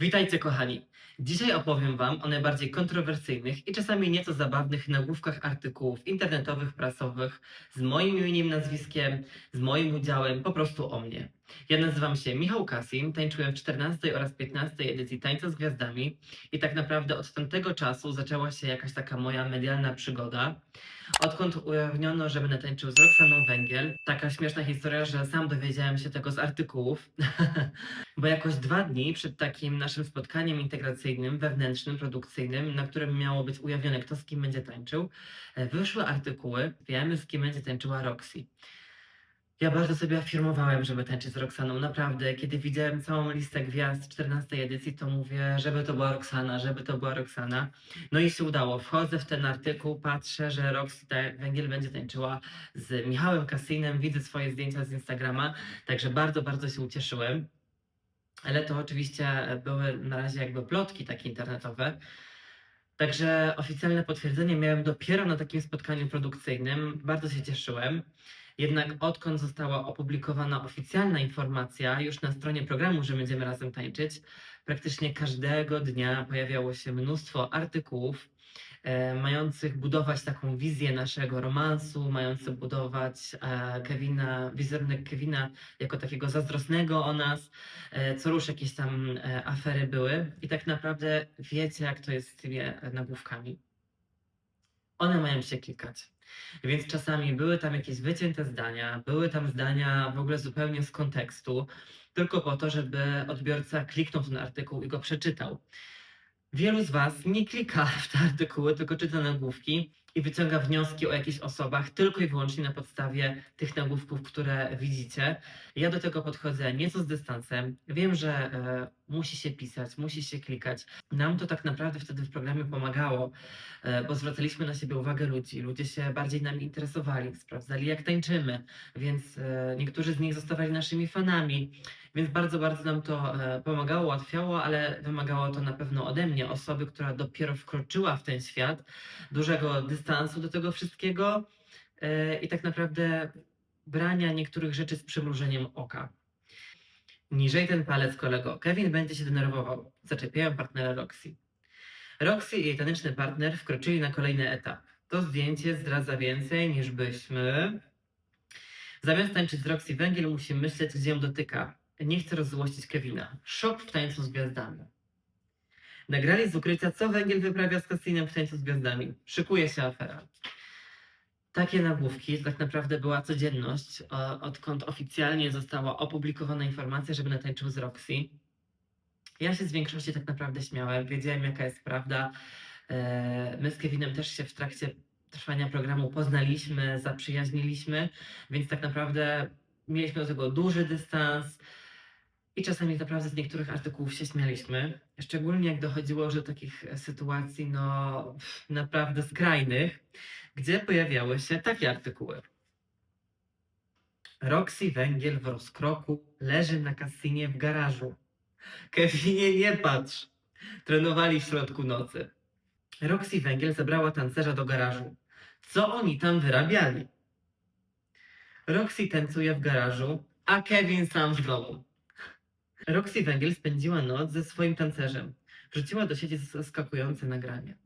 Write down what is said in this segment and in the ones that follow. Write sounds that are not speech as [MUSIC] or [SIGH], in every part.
Witajcie kochani. Dzisiaj opowiem Wam o najbardziej kontrowersyjnych i czasami nieco zabawnych nagłówkach artykułów internetowych, prasowych z moim imieniem, nazwiskiem, z moim udziałem, po prostu o mnie. Ja nazywam się Michał Kasin, tańczyłem w 14 oraz 15 edycji Tańca z Gwiazdami i tak naprawdę od tamtego czasu zaczęła się jakaś taka moja medialna przygoda. Odkąd ujawniono, że będę tańczył z Roxaną Węgiel, taka śmieszna historia, że sam dowiedziałem się tego z artykułów, [LAUGHS] bo jakoś dwa dni przed takim naszym spotkaniem integracyjnym, wewnętrznym, produkcyjnym, na którym miało być ujawnione, kto z kim będzie tańczył, e, wyszły artykuły, wiemy z kim będzie tańczyła Roxy. Ja bardzo sobie afirmowałem, żeby tańczyć z Roxaną, naprawdę. Kiedy widziałem całą listę gwiazd 14 edycji, to mówię, żeby to była Roxana, żeby to była Roxana. No i się udało. Wchodzę w ten artykuł, patrzę, że Roxy Węgiel będzie tańczyła z Michałem Kasinem, widzę swoje zdjęcia z Instagrama, także bardzo, bardzo się ucieszyłem. Ale to oczywiście były na razie jakby plotki takie internetowe. Także oficjalne potwierdzenie miałem dopiero na takim spotkaniu produkcyjnym. Bardzo się cieszyłem. Jednak odkąd została opublikowana oficjalna informacja już na stronie programu, że będziemy razem tańczyć, praktycznie każdego dnia pojawiało się mnóstwo artykułów mających budować taką wizję naszego romansu, mających budować e, Kevina, wizerunek Kevina jako takiego zazdrosnego o nas, e, co rusz jakieś tam e, afery były. I tak naprawdę wiecie, jak to jest z tymi e, nagłówkami. One mają się klikać. Więc czasami były tam jakieś wycięte zdania, były tam zdania w ogóle zupełnie z kontekstu, tylko po to, żeby odbiorca kliknął ten artykuł i go przeczytał. Wielu z Was nie klika [LAUGHS] w te artykuły, tylko czyta nagłówki i wyciąga wnioski o jakichś osobach tylko i wyłącznie na podstawie tych nagłówków, które widzicie. Ja do tego podchodzę nieco z dystansem. Wiem, że e, musi się pisać, musi się klikać. Nam to tak naprawdę wtedy w programie pomagało, e, bo zwracaliśmy na siebie uwagę ludzi. Ludzie się bardziej nami interesowali, sprawdzali jak tańczymy, więc e, niektórzy z nich zostawali naszymi fanami. Więc bardzo, bardzo nam to e, pomagało, ułatwiało, ale wymagało to na pewno ode mnie, osoby, która dopiero wkroczyła w ten świat, dużego dystansu do tego wszystkiego i tak naprawdę brania niektórych rzeczy z przymrużeniem oka. Niżej ten palec, kolego. Kevin będzie się denerwował. Zaczepiają partnera Roxy. Roxy i jej taneczny partner wkroczyli na kolejny etap. To zdjęcie zdradza więcej niż byśmy. Zamiast tańczyć z Roxy Węgiel, musi myśleć, gdzie ją dotyka. Nie chce rozzłościć Kevina. Szok w tańcu z gwiazdami. Nagrali z ukrycia, co Węgiel wyprawia z Cassinem w tańcu z gwiazdami. Szykuje się afera. Takie nagłówki to tak naprawdę była codzienność, odkąd oficjalnie została opublikowana informacja, że będę tańczył z Roxy. Ja się z większości tak naprawdę śmiałem, wiedziałem jaka jest prawda. E, My z Kevinem też się w trakcie trwania programu poznaliśmy, zaprzyjaźniliśmy, więc tak naprawdę mieliśmy do tego duży dystans i czasami naprawdę z niektórych artykułów się śmialiśmy. Szczególnie jak dochodziło już do takich sytuacji, no naprawdę skrajnych, gdzie pojawiały się takie artykuły. Roxy Węgiel w rozkroku leży na kasynie w garażu. Kevinie, nie patrz! Trenowali w środku nocy. Roxy Węgiel zabrała tancerza do garażu. Co oni tam wyrabiali? Roxy tancuje w garażu, a Kevin sam w domu. Roxy Węgiel spędziła noc ze swoim tancerzem. Wrzuciła do sieci zaskakujące nagranie.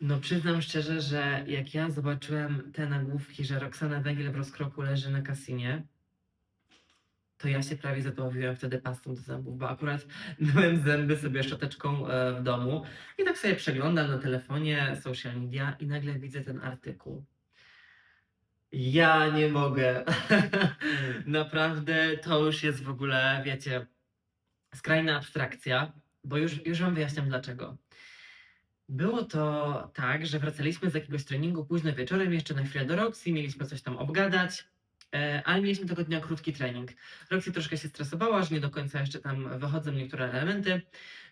No przyznam szczerze, że jak ja zobaczyłem te nagłówki, że Roxana Węgiel w rozkroku leży na kasinie, to ja się prawie zadławiłem wtedy pastą do zębów, bo akurat [LAUGHS] myłem zęby sobie szczoteczką e, w domu i tak sobie przeglądam na telefonie social media i nagle widzę ten artykuł. Ja nie mogę. [LAUGHS] Naprawdę to już jest w ogóle, wiecie, skrajna abstrakcja, bo już, już wam wyjaśniam dlaczego. Było to tak, że wracaliśmy z jakiegoś treningu późno wieczorem, jeszcze na chwilę do Roxy, mieliśmy coś tam obgadać, e, ale mieliśmy tego dnia krótki trening. Roxy troszkę się stresowała, że nie do końca jeszcze tam wychodzą niektóre elementy.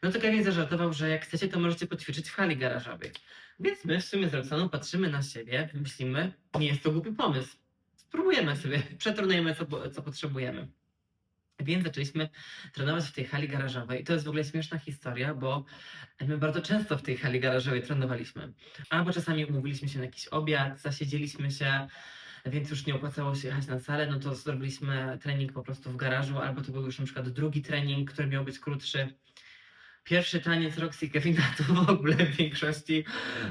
No to Kevin zażartował, że jak chcecie, to możecie poćwiczyć w hali garażowej. Więc my w sumie z Roxaną patrzymy na siebie, myślimy, nie jest to głupi pomysł. Spróbujemy sobie, przetrenujemy co, co potrzebujemy. Więc zaczęliśmy trenować w tej hali garażowej. I to jest w ogóle śmieszna historia, bo my bardzo często w tej hali garażowej trenowaliśmy. Albo czasami umówiliśmy się na jakiś obiad, zasiedzieliśmy się, więc już nie opłacało się jechać na salę, no to zrobiliśmy trening po prostu w garażu, albo to był już na przykład drugi trening, który miał być krótszy. Pierwszy taniec Roxy Kevina to w ogóle w większości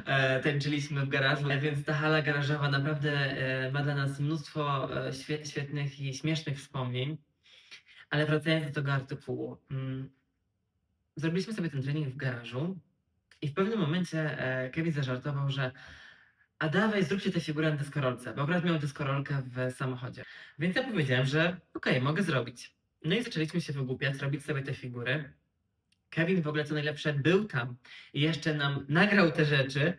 e, tańczyliśmy w garażu, więc ta hala garażowa naprawdę e, ma dla nas mnóstwo e, świe- świetnych i śmiesznych wspomnień. Ale wracając do tego artykułu. Mm, zrobiliśmy sobie ten trening w garażu i w pewnym momencie e, Kevin zażartował, że a dawaj, zróbcie tę figurę na deskorolce, bo akurat miał deskorolkę w samochodzie. Więc ja powiedziałem, że okej, mogę zrobić. No i zaczęliśmy się wygłupiać, robić sobie te figury. Kevin w ogóle co najlepsze był tam i jeszcze nam nagrał te rzeczy.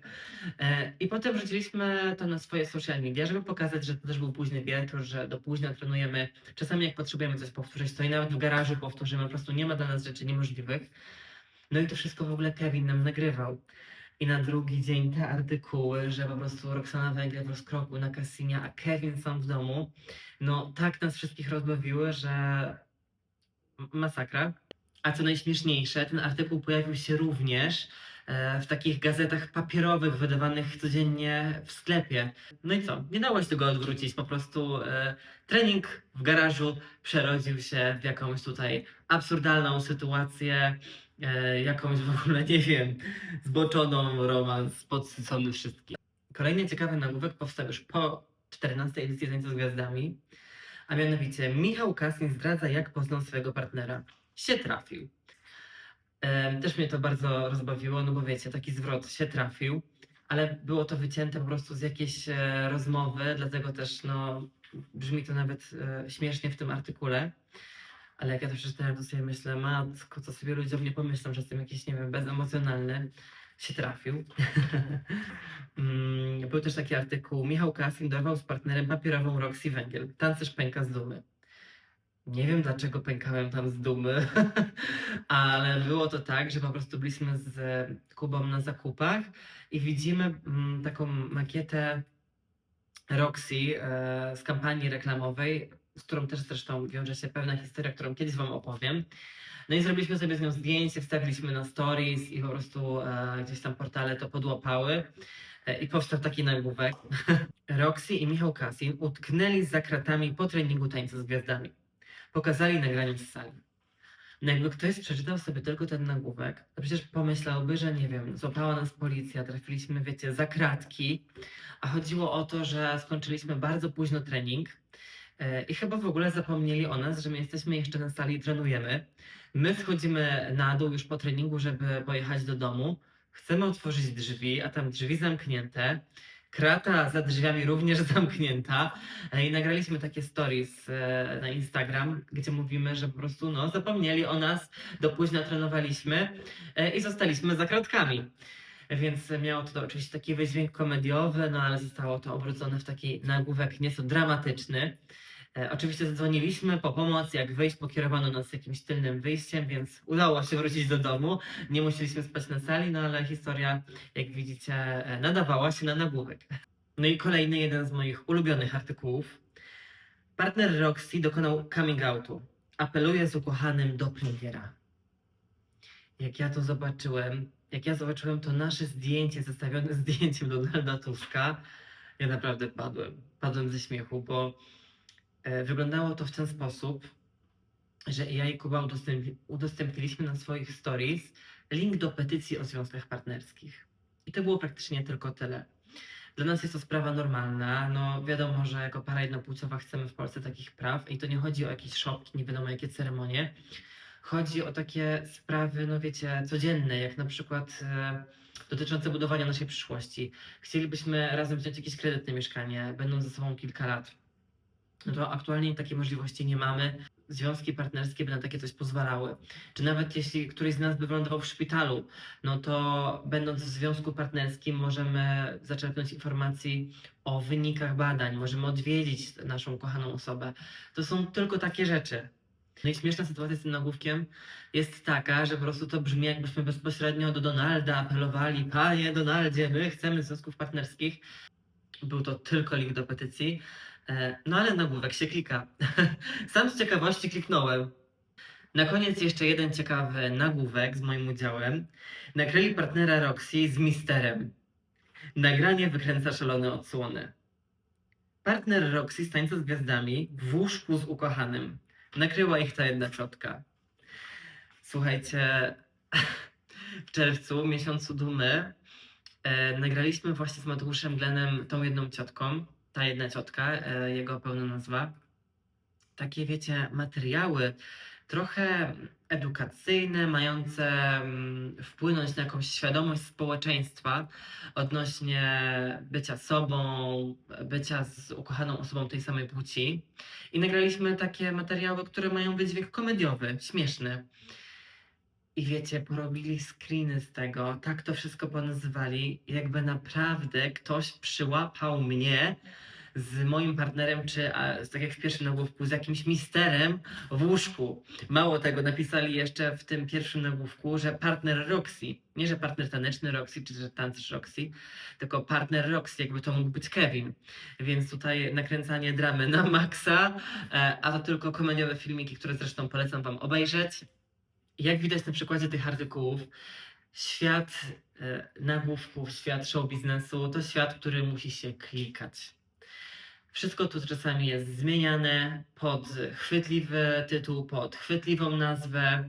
E, I potem wrzuciliśmy to na swoje social media, żeby pokazać, że to też był późny wieczór, że do późna trenujemy. Czasami jak potrzebujemy coś powtórzyć, to i nawet w garażu powtórzymy, po prostu nie ma dla nas rzeczy niemożliwych. No i to wszystko w ogóle Kevin nam nagrywał. I na drugi dzień te artykuły, że po prostu Roxana Węgiel w rozkroku na Cassinia, a Kevin sam w domu, no tak nas wszystkich rozbawiły, że masakra. A co najśmieszniejsze, ten artykuł pojawił się również e, w takich gazetach papierowych wydawanych codziennie w sklepie. No i co? Nie dało się tego odwrócić. Po prostu e, trening w garażu przerodził się w jakąś tutaj absurdalną sytuację, e, jakąś w ogóle, nie wiem, zboczoną romans, podsycony wszystkim. Kolejny ciekawy nagłówek powstał już po 14 edycji Tańca z Gwiazdami, a mianowicie Michał Kasin zdradza, jak poznał swojego partnera. Się trafił. Też mnie to bardzo rozbawiło, no bo wiecie, taki zwrot się trafił, ale było to wycięte po prostu z jakiejś e, rozmowy, dlatego też no, brzmi to nawet e, śmiesznie w tym artykule. Ale jak ja to przeczytałem, to sobie myślę, matko, co sobie ludzie o mnie pomyślą, że jestem jakiś, nie wiem, bezemocjonalny. Się trafił. [LAUGHS] Mm, Był też taki artykuł. Michał Kasin dorwał z partnerem papierową Roxy Węgiel. Tancerz pęka z dumy. Nie wiem dlaczego pękałem tam z dumy, [LAUGHS] ale było to tak, że po prostu byliśmy z Kubą na zakupach i widzimy mm, taką makietę Roxy e, z kampanii reklamowej, z którą też zresztą wiąże się pewna historia, którą kiedyś Wam opowiem. No i zrobiliśmy sobie z nią zdjęcie, wstawiliśmy na stories i po prostu e, gdzieś tam portale to podłapały. E, I powstał taki nagłówek. [LAUGHS] Roxy i Michał Kasin utknęli za kratami po treningu tańca z gwiazdami. Pokazali nagranie z sali. No jakby ktoś przeczytał sobie tylko ten nagłówek, to przecież pomyślałby, że nie wiem, złapała nas policja, trafiliśmy, wiecie, za kratki, a chodziło o to, że skończyliśmy bardzo późno trening e, i chyba w ogóle zapomnieli o nas, że my jesteśmy jeszcze na sali i trenujemy. My schodzimy na dół już po treningu, żeby pojechać do domu. Chcemy otworzyć drzwi, a tam drzwi zamknięte. Krata za drzwiami również [LAUGHS] zamknięta. E, I nagraliśmy takie stories e, na Instagram, gdzie mówimy, że po prostu no, zapomnieli o nas, do późna trenowaliśmy e, i zostaliśmy za kratkami. Więc miało to oczywiście taki wydźwięk komediowy, no ale zostało to obrócone w taki nagłówek nieco dramatyczny. E, Oczywiście zadzwoniliśmy po pomoc, jak wyjść, pokierowano nas jakimś tylnym wyjściem, więc udało się wrócić do domu. Nie musieliśmy spać na sali, no ale historia, jak widzicie, e, nadawała się na nagłówek. No i kolejny jeden z moich ulubionych artykułów. Partner Roxy dokonał coming outu. Apeluje z ukochanym do premiera. Jak ja to zobaczyłem, jak ja zobaczyłem to nasze zdjęcie zestawione [LAUGHS] zdjęciem Donalda Tuska, ja naprawdę padłem. Padłem ze śmiechu, bo wyglądało to w ten sposób, że ja i Kuba udostępni, udostępniliśmy na swoich stories link do petycji o związkach partnerskich. I to było praktycznie tylko tyle. Dla nas jest to sprawa normalna. No wiadomo, że jako para jednopłciowa chcemy w Polsce takich praw i to nie chodzi o jakieś szopki, nie wiadomo jakie ceremonie. Chodzi o takie sprawy, no wiecie, codzienne, jak na przykład e, dotyczące budowania naszej przyszłości. Chcielibyśmy razem wziąć jakieś kredyt na mieszkanie, będąc ze sobą kilka lat. No to aktualnie takiej możliwości nie mamy. Związki partnerskie by na takie coś pozwalały. Czy nawet jeśli któryś z nas by wylądował w szpitalu, no to będąc w związku partnerskim możemy zaczerpnąć informacji o wynikach badań, możemy odwiedzić naszą kochaną osobę. To są tylko takie rzeczy. No i śmieszna sytuacja z tym nagłówkiem jest taka, że po prostu to brzmi jakbyśmy bezpośrednio do Donalda apelowali, panie Donaldzie, my chcemy związków partnerskich. Był to tylko link do petycji. E, No ale nagłówek się klika. [LAUGHS] Sam z ciekawości kliknąłem. Na koniec jeszcze jeden ciekawy nagłówek z moim udziałem. Nakryli partnera Roxy z Misterem. Nagranie wykręca szalone odsłony. Partner Roxy z z Gwiazdami w łóżku z ukochanym. Nakryła ich ta jedna ciotka. Słuchajcie, [LAUGHS] w czerwcu, miesiącu dumy, e, nagraliśmy właśnie z Mateuszem Glenem tą jedną ciotką, ta jedna ciotka, e, jego pełna nazwa. Takie, wiecie, materiały trochę edukacyjne, mające mm, wpłynąć na jakąś świadomość społeczeństwa odnośnie bycia sobą, bycia z ukochaną osobą tej samej płci. I nagraliśmy takie materiały, które mają wydźwięk komediowy, śmieszny. I wiecie, porobili screeny z tego, tak to wszystko ponazywali, jakby naprawdę ktoś przyłapał mnie z moim partnerem, czy a, tak jak w pierwszym nagłówku, z jakimś misterem w łóżku. Mało tego, napisali jeszcze w tym pierwszym nagłówku, że partner Roxy, nie że partner taneczny Roxy, czy że tancerz Roxy, tylko partner Roxy, jakby to mógł być Kevin. Więc tutaj nakręcanie dramy na maksa, e, a to tylko komediowe filmiki, które zresztą polecam wam obejrzeć. Jak widać na przykładzie tych artykułów, świat e, nagłówków, świat show biznesu to świat, który musi się klikać. Wszystko tu czasami jest zmieniane pod chwytliwy tytuł, pod chwytliwą nazwę,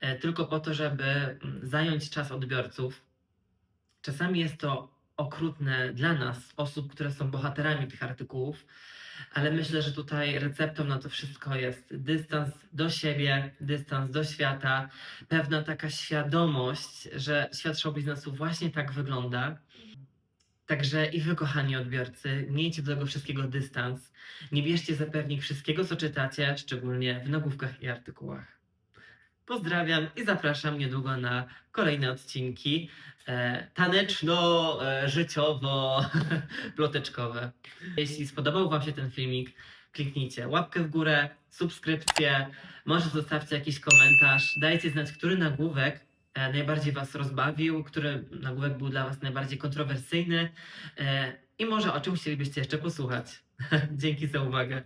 e, tylko po to, żeby mm, zająć czas odbiorców. Czasami jest to okrutne dla nas, osób, które są bohaterami tych artykułów, ale myślę, że tutaj receptą na to wszystko jest dystans do siebie, dystans do świata, pewna taka świadomość, że świat show biznesu właśnie tak wygląda. Także i wy, kochani odbiorcy, miejcie do tego wszystkiego dystans. Nie bierzcie za pewnik wszystkiego, co czytacie, szczególnie w nagłówkach i artykułach. Pozdrawiam i zapraszam niedługo na kolejne odcinki taneczno-życiowo-ploteczkowe. [LAUGHS] Jeśli spodobał Wam się ten filmik, kliknijcie łapkę w górę, subskrypcję, może zostawcie jakiś komentarz, dajcie znać, który nagłówek e, najbardziej Was rozbawił, który nagłówek był dla Was najbardziej kontrowersyjny e, i może o czym chcielibyście jeszcze posłuchać. [LAUGHS] Dzięki za uwagę.